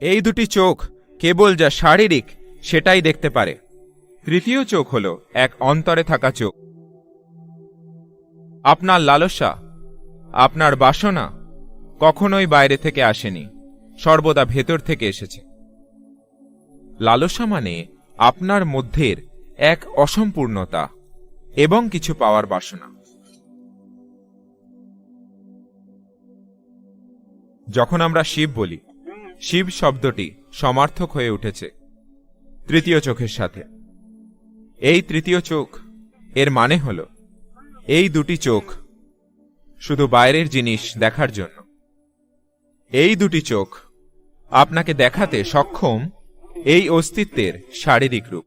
এই দুটি চোখ কেবল যা শারীরিক, সেটাই দেখতে পারে। তৃতীয় চোখ হল এক অন্তরে থাকা চোখ। আপনার লালসা, আপনার বাসনা কখনোই বাইরে থেকে আসেনি, সর্বদা ভেতর থেকে এসেছে। লালসা মানে আপনার মধ্যের এক অসম্পূর্ণতা এবং কিছু পাওয়ার বাসনা। যখন আমরা শিব বলি শিব শব্দটি সমার্থক হয়ে উঠেছে তৃতীয় চোখের সাথে। এই তৃতীয় চোখ এর মানে হল, এই দুটি চোখ শুধু বাইরের জিনিস দেখার জন্য। এই দুটি চোখ আপনাকে দেখাতে সক্ষম এই অস্তিত্বের শারীরিক রূপ।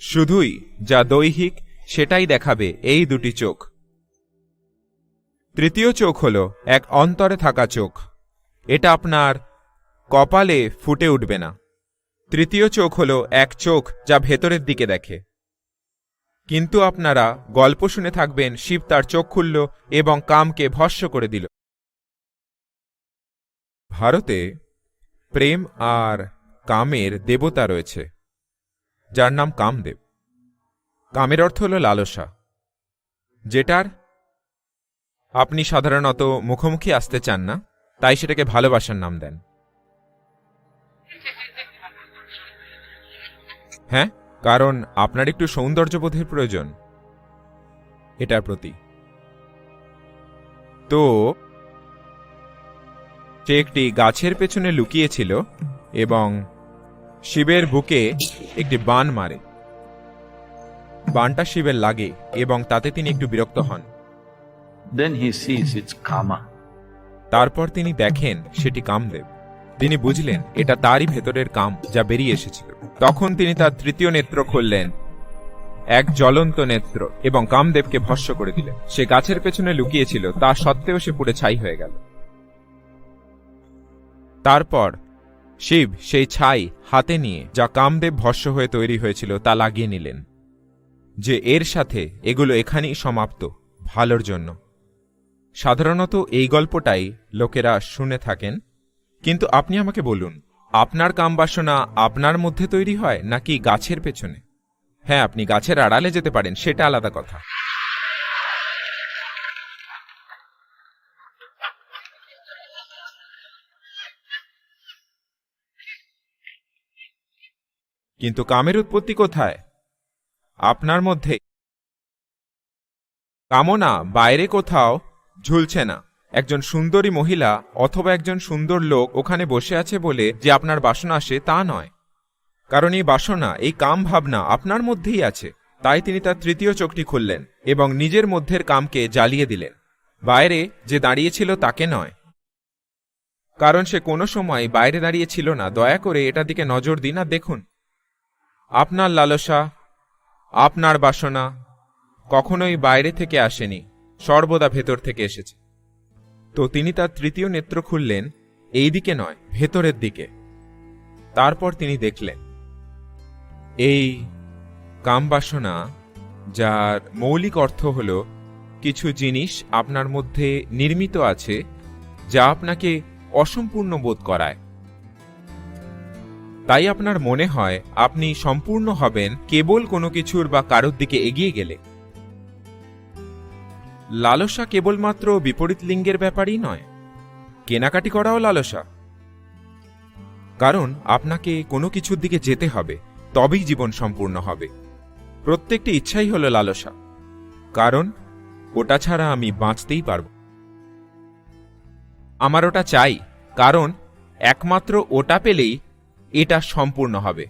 শুধুই যা দৈহিক, সেটাই দেখাবে এই দুটি চোখ। তৃতীয় চোখ হল এক অন্তরে থাকা চোখ। এটা আপনার কপালে ফুটে উঠবে না। তৃতীয় চোখ হল এক চোখ যা ভেতরের দিকে দেখে। কিন্তু আপনারা গল্প শুনে থাকবেন, শিব তার চোখ খুলল এবং কামকে ভস্য করে দিল। ভারতে প্রেম আর কামের দেবতা রয়েছে, যার নাম কামদেব। কামের অর্থ হল লালসা। যেটার আপনি সাধারণত মুখোমুখি আসতে চান না, তাই সেটাকে ভালোবাসার নাম দেন। হ্যাঁ কারণ আপনার একটু সৌন্দর্যবোধের প্রয়োজন। এটার প্রতি। তো সে একটি গাছের পেছনে লুকিয়েছিল এবং শিবের বুকে একটি বান মারে। বানটা শিবের লাগে এবং তাতে তিনি একটু বিরক্ত হন। Kama. তারপর তিনি দেখেন সেটি কামদেব। তিনি বুঝলেন এটা তারই ভেতরের কাম যা বেরিয়ে এসেছিল। তখন তিনি তার তৃতীয় নেত্র খুললেন, এক জ্বলন্ত নেত্র, এবং কামদেবকে ভস্য করে দিলেন। সে গাছের পেছনে লুকিয়েছিল, তা সত্ত্বেও সে পুড়ে ছাই হয়ে গেল। তারপর শিব সেই ছাই হাতে নিয়ে যা কামদেব ভস্য হয়ে তৈরি হয়েছিল তা লাগিয়ে নিলেন, যে এর সাথে এগুলো এখানেই সমাপ্ত, ভালোর জন্য। সাধারণত এই গল্পটাই লোকেরা শুনে থাকেন। কিন্তু আপনি আমাকে বলুন, আপনার কামবাসনা আপনার মধ্যে তৈরি হয় নাকি গাছের পেছনে? হ্যাঁ আপনি গাছের আড়ালে যেতে পারেন, সেটা আলাদা কথা। কিন্তু কামের উৎপত্তি কোথায়? আপনার মধ্যে কামনা বাইরে কোথাও ঝুলছে না। একজন সুন্দরী মহিলা অথবা একজন সুন্দর লোক ওখানে বসে আছে বলে যে আপনার বাসনা আসে তা নয়। কারণ এই বাসনা, এই কাম ভাবনা আপনার মধ্যেই আছে। তাই তিনি তার তৃতীয় চোখটি খুললেন এবং নিজের মধ্যের কামকে জ্বালিয়ে দিলেন। বাইরে যে দাঁড়িয়েছিল তাকে নয়। কারণ সে কোনো সময় বাইরে দাঁড়িয়ে ছিল না। দয়া করে এটার দিকে নজর দিন আর দেখুন। আপনার লালসা, আপনার বাসনা কখনোই বাইরে থেকে আসেনি, সর্বদা ভেতর থেকে এসেছে। তো তিনি তার তৃতীয় নেত্র খুললেন এই দিকে নয়, ভেতরের দিকে। তারপর তিনি দেখলেন, এই কামবাসনা, যার মৌলিক অর্থ হল কিছু জিনিস আপনার মধ্যে নির্মিত আছে, যা আপনাকে অসম্পূর্ণ বোধ করায়। তাই আপনার মনে হয় আপনি সম্পূর্ণ হবেন কেবল কোনো কিছুর বা কারোর দিকে এগিয়ে গেলে। লালসা কেবলমাত্র বিপরীত লিঙ্গের ব্যাপারই নয়। কেনাকাটি করাও লালসা। কারণ আপনাকে কোনো কিছুর দিকে যেতে হবে, তবেই জীবন সম্পূর্ণ হবে। প্রত্যেকটি ইচ্ছাই হলো লালসা। কারণ ওটা ছাড়া আমি বাঁচতেই পারব। আমার ওটা চাই, কারণ একমাত্র ওটা পেলেই এটা সম্পূর্ণ হবে।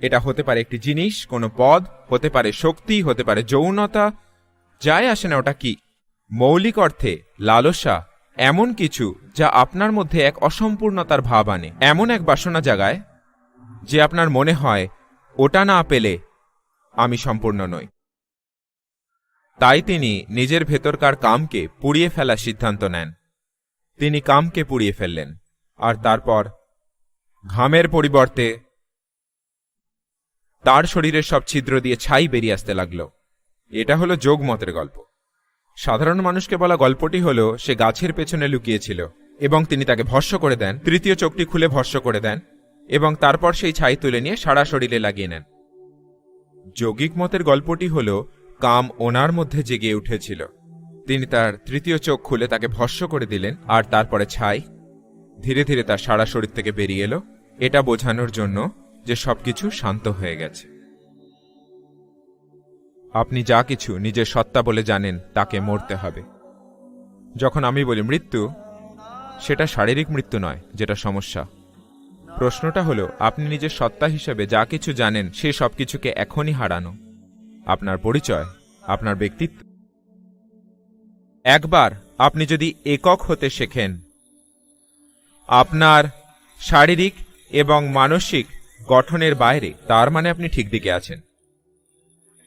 এটা হতে পারে একটি জিনিস, কোনো পদ, হতে পারে শক্তি, হতে পারে যৌনতা যায় আসে না, ওটা কি? মৌলিক অর্থে লালসা এমন কিছু যা আপনার মধ্যে এক অসম্পূর্ণতার ভাব আনে। এমন এক বাসনা জাগায় যে আপনার মনে হয়, ওটা না পেলে আমি সম্পূর্ণ নই। তাই তিনি নিজের ভেতরকার কামকে পুড়িয়ে ফেলার সিদ্ধান্ত নেন। তিনি কামকে পুড়িয়ে ফেললেন, আর তারপর ঘামের পরিবর্তে তার শরীরের সব ছিদ্র দিয়ে ছাই বেরিয়ে আসতে লাগল। এটা হলো যোগমতের গল্প। সাধারণ মানুষকে বলা গল্পটি হলো, সে গাছের পেছনে লুকিয়েছিল এবং তিনি তাকে ভস্য করে দেন, তৃতীয় চোখটি খুলে ভস্য করে দেন এবং তারপর সেই ছাই তুলে নিয়ে সারা শরীরে লাগিয়ে নেন। যৌগিক মতের গল্পটি হল, কাম ওনার মধ্যে জেগে উঠেছিল। তিনি তার তৃতীয় চোখ খুলে তাকে ভস্য করে দিলেন আর তারপরে ছাই ধীরে ধীরে তার সারা শরীর থেকে বেরিয়ে এলো। এটা বোঝানোর জন্য যে সবকিছু শান্ত হয়ে গেছে। আপনি যা কিছু নিজের সত্তা বলে জানেন, তাকে মরতে হবে। যখন আমি বলি মৃত্যু, সেটা শারীরিক মৃত্যু নয়, যেটা সমস্যা। প্রশ্নটা হলো, আপনি নিজের সত্তা হিসেবে যা কিছু জানেন, সে সব কিছুকে এখনই হারানো। আপনার পরিচয়, আপনার ব্যক্তিত্ব। একবার আপনি যদি একক হতে শেখেন, আপনার শারীরিক এবং মানসিক গঠনের বাইরে, তার মানে আপনি ঠিক দিকে আছেন।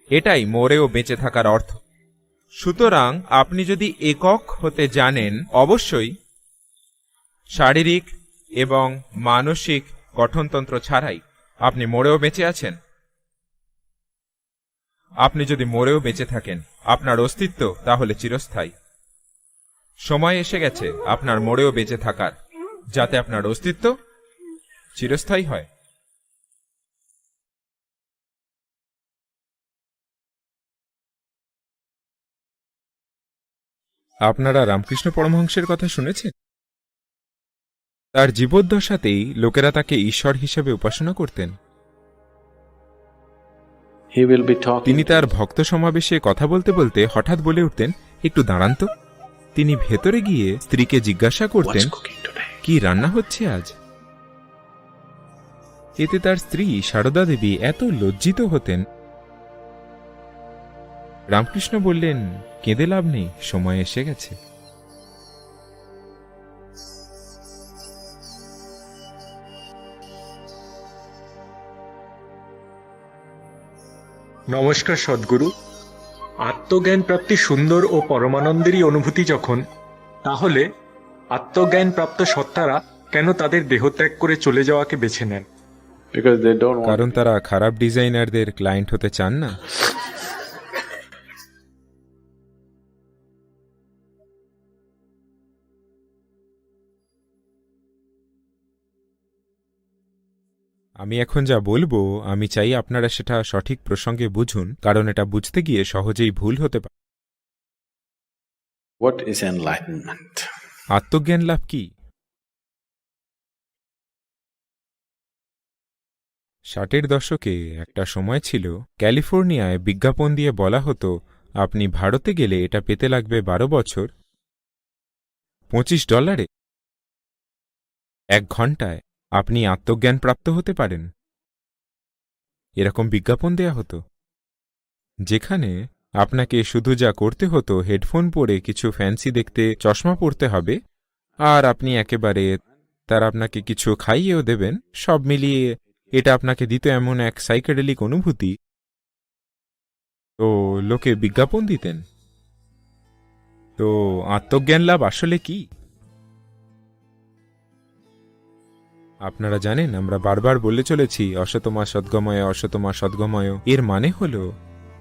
এটাই মরেও বেঁচে থাকার অর্থ। সুতরাং আপনি যদি একক হতে জানেন, অবশ্যই শারীরিক এবং মানসিক গঠনতন্ত্র ছাড়াই আপনি মরেও বেঁচে আছেন। আপনি যদি মরেও বেঁচে থাকেন, আপনার অস্তিত্ব তাহলে চিরস্থায়ী। সময় এসে গেছে, আপনার মরেও বেঁচে থাকার, যাতে আপনার অস্তিত্ব চিরস্থায়ী হয়। আপনারা রামকৃষ্ণ পরমহংসের কথা শুনেছেন তার জীবদ্দশাতেই লোকেরা তাকে ঈশ্বর হিসেবে উপাসনা করতেন. তিনি তার ভক্ত সমাবেশে কথা বলতে বলতে হঠাৎ বলে উঠতেন একটু দাঁড়ান তো তিনি ভেতরে গিয়ে স্ত্রীকে জিজ্ঞাসা করতেন? কি রান্না হচ্ছে আজ এতে তার স্ত্রী সারদা দেবী এত লজ্জিত হতেন রামকৃষ্ণ বললেন কেঁদে লাভ নেই সময় এসে গেছে। নমস্কার সদ্গুরু। আত্মজ্ঞান প্রাপ্তি সুন্দর ও পরমানন্দেরই অনুভূতি যখন তাহলে আত্মজ্ঞান প্রাপ্ত সত্তারা কেন তাদের দেহত্যাগ করে চলে যাওয়াকে বেছে নেন. কারণ তারা খারাপ ডিজাইনারদের ক্লায়েন্ট হতে চান না। আমি এখন যা বলব আমি চাই আপনারা সেটা সঠিক প্রসঙ্গে বুঝুন কারণ এটা বুঝতে গিয়ে সহজেই ভুল হতে পারে। What is enlightenment? আত্মজ্ঞান লাভ কি? ষাটের দশকে একটা সময় ছিল ক্যালিফোর্নিয়ায় বিজ্ঞাপন দিয়ে বলা হতো আপনি ভারতে গেলে এটা পেতে লাগবে বারো বছর। পঁচিশ ডলারে। এক ঘন্টায়। আপনি আত্মজ্ঞান প্রাপ্ত হতে পারেন। এরকম বিজ্ঞাপন দেয়া হতো। যেখানে আপনাকে শুধু যা করতে হতো, হেডফোন পরে কিছু ফ্যান্সি দেখতে চশমা পরতে হবে, আর আপনি একেবারে তার আপনাকে কিছু খাইয়েও দেবেন, সব মিলিয়ে এটা আপনাকে দিত এমন এক সাইকেডেলিক অনুভূতি। তো লোকে বিজ্ঞাপন দিতেন। তো আত্মজ্ঞান লাভ আসলে কি? আপনারা জানেন, আমরা বারবার বলে চলেছি, অসতমা সদ্গময় অসতমা সদ্গময়। এর মানে হল,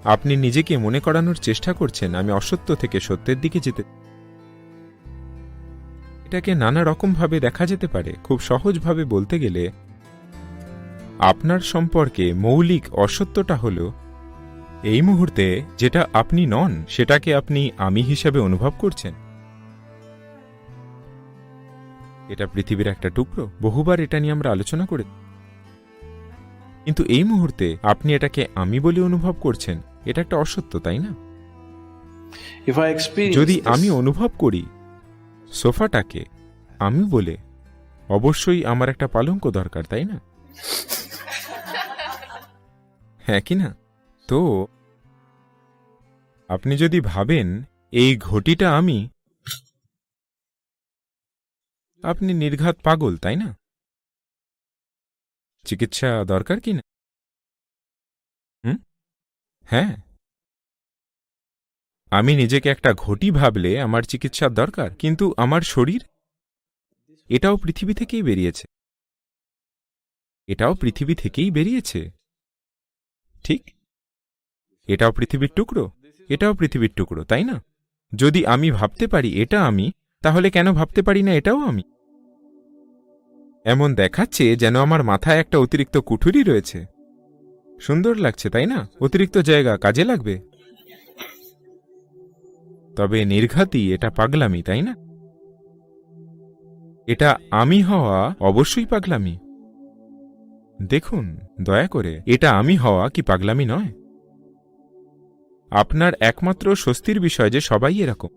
আপনি নিজেকে মনে করানোর চেষ্টা করছেন, আমি অসত্য থেকে সত্যের দিকে যেতে এটাকে নানা রকমভাবে দেখা যেতে পারে। খুব সহজভাবে বলতে গেলে, আপনার সম্পর্কে মৌলিক অসত্যটা হল, এই মুহূর্তে যেটা আপনি নন, সেটাকে আপনি আমি হিসাবে অনুভব করছেন। এটা পৃথিবীর একটা টুকরো বহুবার এটা নিয়ে আমরা আলোচনা করে। কিন্তু এই মুহূর্তে আপনি এটাকে আমি বলে অনুভব করছেন এটা একটা অসত্য তাই না? যদি আমি অনুভব করি সোফাটাকে আমি বলে অবশ্যই আমার একটা পালঙ্ক দরকার তাই না? হ্যাঁ কি না? তো আপনি যদি ভাবেন এই ঘটিটা আমি আপনি নির্ঘাত পাগল, তাই না? চিকিৎসা দরকার কি না? হ্যাঁ। আমি নিজেকে একটা ঘটি ভাবলে আমার চিকিৎসার দরকার, কিন্তু আমার শরীর? এটাও পৃথিবী থেকেই বেরিয়েছে। এটাও পৃথিবী থেকেই বেরিয়েছে। ঠিক? এটাও পৃথিবীর টুকরো। এটাও পৃথিবীর টুকরো, তাই না? যদি আমি ভাবতে পারি এটা আমি, তাহলে কেন ভাবতে পারি না এটাও আমি? এমন দেখাচ্ছে যেন আমার মাথায় একটা অতিরিক্ত কুঠুরি রয়েছে। সুন্দর লাগছে, তাই না? অতিরিক্ত জায়গা কাজে লাগবে। তবে নির্ঘাতই এটা পাগলামি, তাই না? এটা আমি হওয়া অবশ্যই পাগলামি। দেখুন, দয়া করে, এটা আমি হওয়া কি পাগলামি নয়? আপনার একমাত্র স্বস্তির বিষয় যে সবাই এরকম।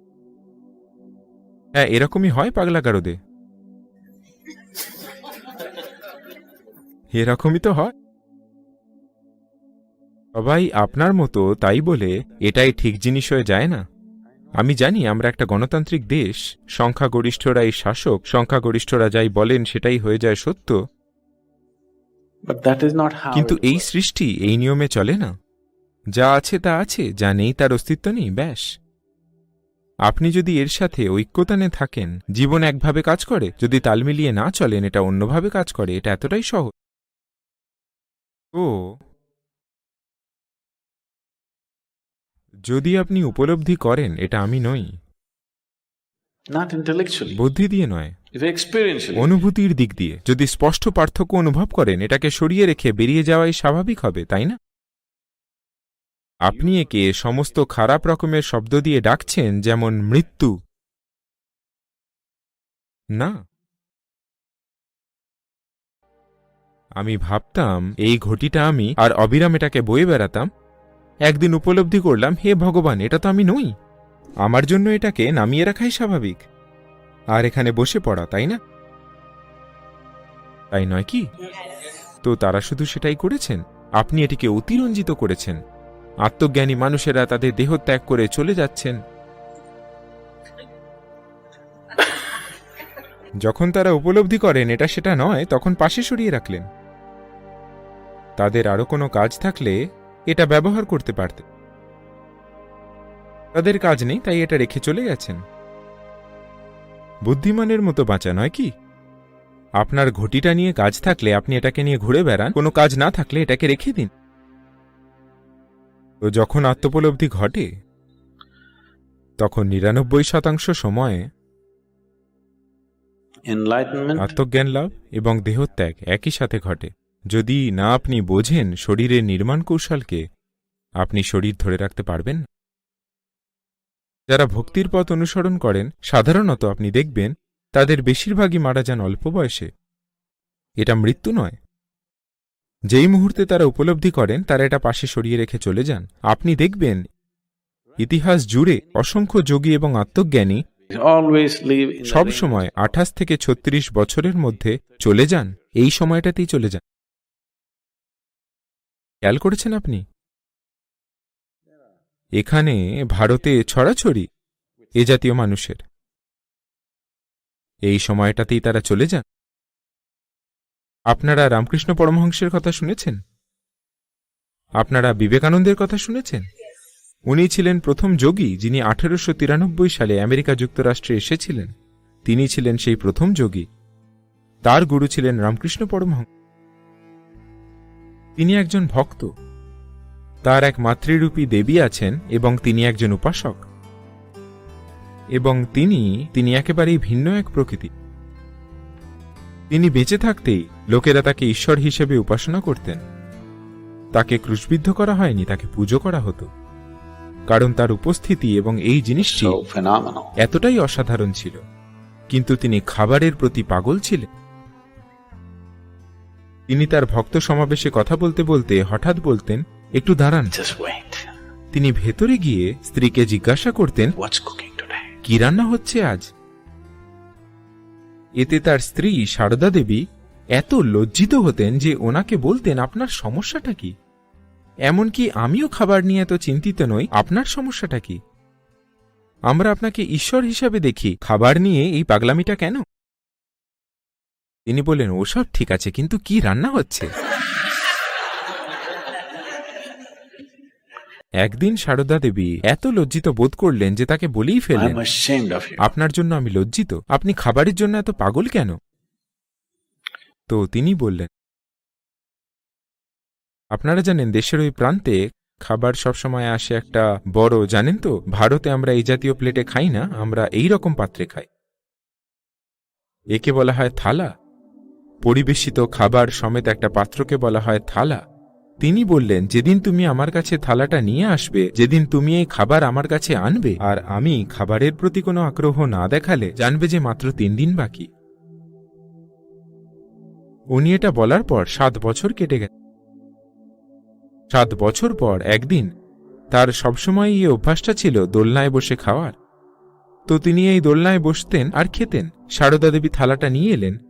হ্যাঁ এরকমই হয় পাগলা এরকমই তো হয়। সবাই আপনার মতো তাই বলে এটাই ঠিক জিনিস হয়ে যায় না। আমি জানি আমরা একটা গণতান্ত্রিক দেশ সংখ্যাগরিষ্ঠরাই শাসক সংখ্যাগরিষ্ঠরা যাই বলেন সেটাই হয়ে যায় সত্য. কিন্তু এই সৃষ্টি এই নিয়মে চলে না। যা আছে তা আছে যা নেই তার অস্তিত্ব নেই ব্যাস। আপনি যদি এর সাথে ঐক্যতানে থাকেন জীবন একভাবে কাজ করে যদি তাল মিলিয়ে না চলেন এটা অন্যভাবে কাজ করে এটা এতটাই সহজ। ও। যদি আপনি উপলব্ধি করেন এটা আমি নই। Not intellectually. বুদ্ধি দিয়ে নয়। Experientially. অনুভূতির দিক দিয়ে। যদি স্পষ্ট পার্থক্য অনুভব করেন এটাকে সরিয়ে রেখে বেরিয়ে যাওয়াই স্বাভাবিক হবে তাই না? আপনি একে সমস্ত খারাপ রকমের শব্দ দিয়ে ডাকছেন যেমন মৃত্যু। না। আমি ভাবতাম, এই ঘটিটা আমি আর অবিরাম এটাকে বয়ে বেড়াতাম। একদিন উপলব্ধি করলাম, হে ভগবান, এটা তো আমি নই। আমার জন্য এটাকে নামিয়ে রাখাই স্বাভাবিক। আর এখানে বসে পড়া, তাই না? তাই নয় কি? তো তারা শুধু সেটাই করেছেন? আপনি এটিকে অতিরঞ্জিত করেছেন। আত্মজ্ঞানী মানুষেরা তাদের দেহ ত্যাগ করে চলে যাচ্ছেন। যখন তারা উপলব্ধি করেন, এটা সেটা নয়, তখন পাশে সরিয়ে রাখলেন। তাদের আরও কোনো কাজ থাকলে এটা ব্যবহার করতে পারতে। তাদের কাজ নেই তাই এটা রেখে চলে গেছেন। বুদ্ধিমানের মতো বাঁচা নয় কি? আপনার ঘটিটা নিয়ে কাজ থাকলে আপনি এটাকে নিয়ে ঘুরে বেড়ান কোনো কাজ না থাকলে এটাকে রেখে দিন। তো যখন আত্মোপলব্ধি ঘটে তখন নিরানব্বই শতাংশ সময়ে আত্মজ্ঞান লাভ এবং দেহত্যাগ একই সাথে ঘটে। যদি না আপনি বোঝেন শরীরের নির্মাণ কৌশলকে আপনি শরীর ধরে রাখতে পারবেন যারা ভক্তির পথ অনুসরণ করেন সাধারণত আপনি দেখবেন তাদের বেশিরভাগই মারা যান অল্প বয়সে। এটা মৃত্যু নয়। যেই মুহূর্তে তারা উপলব্ধি করেন তারা এটা পাশে সরিয়ে রেখে চলে যান। আপনি দেখবেন ইতিহাস জুড়ে অসংখ্য যোগী এবং আত্মজ্ঞানী always live in the সব সময় আঠাশ থেকে ছত্রিশ বছরের মধ্যে চলে যান। এই সময়টাতেই চলে যান। খেয়াল করেছেন আপনি? এখানে ভারতে ছড়াছড়ি এ জাতীয় মানুষের। এই সময়টাতেই তারা চলে যান। আপনারা রামকৃষ্ণ পরমহংসের কথা শুনেছেন? আপনারা বিবেকানন্দের কথা শুনেছেন? উনি ছিলেন প্রথম যোগী যিনি আঠেরোশো তিরানব্বই সালে আমেরিকা যুক্তরাষ্ট্রে এসেছিলেন। তিনি ছিলেন সেই প্রথম যোগী। তার গুরু ছিলেন রামকৃষ্ণ পরমহংস। তিনি একজন ভক্ত। তার এক মাতৃরূপী দেবী আছেন এবং তিনি একজন উপাসক। এবং তিনি তিনি একেবারেই ভিন্ন এক প্রকৃতি। তিনি বেঁচে থাকতেই লোকেরা তাকে ঈশ্বর হিসেবে উপাসনা করতেন। তাকে ক্রুশবিদ্ধ করা হয়নি তাকে পুজো করা হতো। কারণ তার উপস্থিতি এবং এই জিনিসটি এতটাই অসাধারণ ছিল। কিন্তু তিনি খাবারের প্রতি পাগল ছিলেন। তিনি তার ভক্ত সমাবেশে কথা বলতে বলতে হঠাৎ বলতেন একটু দাঁড়ান। তিনি ভেতরে গিয়ে স্ত্রীকে জিজ্ঞাসা করতেন? কি রান্না হচ্ছে আজ? এতে তার স্ত্রী সারদা দেবী এত লজ্জিত হতেন যে ওনাকে বলতেন আপনার সমস্যাটা কি? এমনকি আমিও খাবার নিয়ে এত চিন্তিত নই আপনার সমস্যাটা কি? আমরা আপনাকে ঈশ্বর হিসাবে দেখি খাবার নিয়ে এই পাগলামিটা কেন? তিনি বললেন ওসব ঠিক আছে কিন্তু কি রান্না হচ্ছে? একদিন সারদা দেবী এত লজ্জিত বোধ করলেন যে তাকে বলেই ফেলেন. আপনার জন্য আমি লজ্জিত। আপনি খাবারের জন্য এত পাগল কেন? তো তিনি বললেন আপনারা জানেন দেশের ওই প্রান্তে খাবার সবসময় আসে একটা বড় জানেন তো? ভারতে আমরা এই জাতীয় প্লেটে খাই না আমরা এই রকম পাত্রে খাই। একে বলা হয় থালা পরিবেশিত খাবার সমেত একটা পাত্রকে বলা হয় থালা। তিনি বললেন, যেদিন তুমি আমার কাছে থালাটা নিয়ে আসবে, যেদিন তুমি এই খাবার আমার কাছে আনবে, আর আমি খাবারের প্রতি কোনো আগ্রহ না দেখালে জানবে যে মাত্র তিন দিন বাকি। উনি এটা বলার পর সাত বছর কেটে গেছে সাত বছর পর একদিন তার সবসময় এই অভ্যাসটা ছিল দোলনায় বসে খাওয়ার। তো তিনি এই দোলনায় বসতেন আর খেতেন। সারদা দেবী থালাটা নিয়ে এলেন।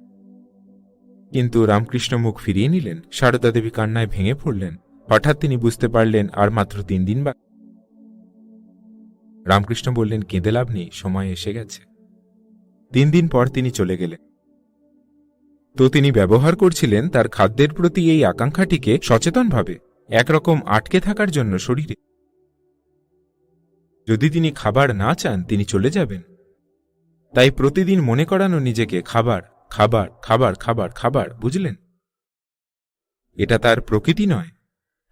কিন্তু রামকৃষ্ণ মুখ ফিরিয়ে নিলেন। সারদা দেবী কান্নায় ভেঙে পড়লেন। হঠাৎ তিনি বুঝতে পারলেন আর মাত্র তিন দিন বা রামকৃষ্ণ বললেন, কেঁদে লাভ নেই, সময় এসে গেছে। তিন দিন পর তিনি চলে গেলেন। তো তিনি ব্যবহার করছিলেন তার খাদ্যের প্রতি এই আকাঙ্ক্ষাটিকে সচেতনভাবে, একরকম আটকে থাকার জন্য শরীরে। যদি তিনি খাবার না চান, তিনি চলে যাবেন। তাই প্রতিদিন মনে করানো নিজেকে খাবার খাবার খাবার খাবার খাবার, বুঝলেন? এটা তার প্রকৃতি নয়।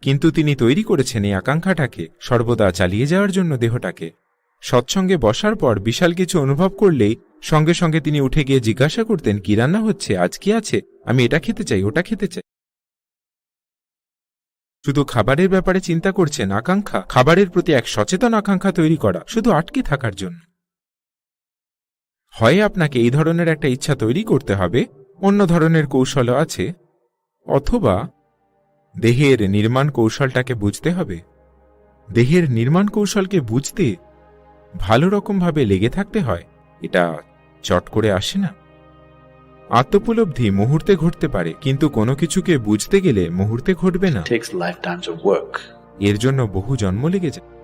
কিন্তু তিনি তৈরি করেছেন এই আকাঙ্ক্ষাটাকে সর্বদা চালিয়ে যাওয়ার জন্য দেহটাকে। সৎসঙ্গে বসার পর বিশাল কিছু অনুভব করলেই সঙ্গে সঙ্গে তিনি উঠে গিয়ে জিজ্ঞাসা করতেন, কি রান্না হচ্ছে? আজ কি আছে? আমি এটা খেতে চাই, ওটা খেতে চাই। শুধু খাবারের ব্যাপারে চিন্তা করছেন আকাঙ্ক্ষা। খাবারের প্রতি এক সচেতন আকাঙ্ক্ষা তৈরি করা, শুধু আটকে থাকার জন্য। হয় আপনাকে এই ধরনের একটা ইচ্ছা তৈরি করতে হবে অন্য ধরনের কৌশলও আছে। অথবা দেহের নির্মাণ কৌশলটাকে বুঝতে হবে। দেহের নির্মাণ কৌশলকে বুঝতে ভালো রকমভাবে লেগে থাকতে হয় এটা চট করে আসে না। আত্মোপলব্ধি মুহূর্তে ঘটতে পারে কিন্তু কোনো কিছুকে বুঝতে গেলে মুহূর্তে ঘটবে না. এর জন্য বহু জন্ম লেগে যায়।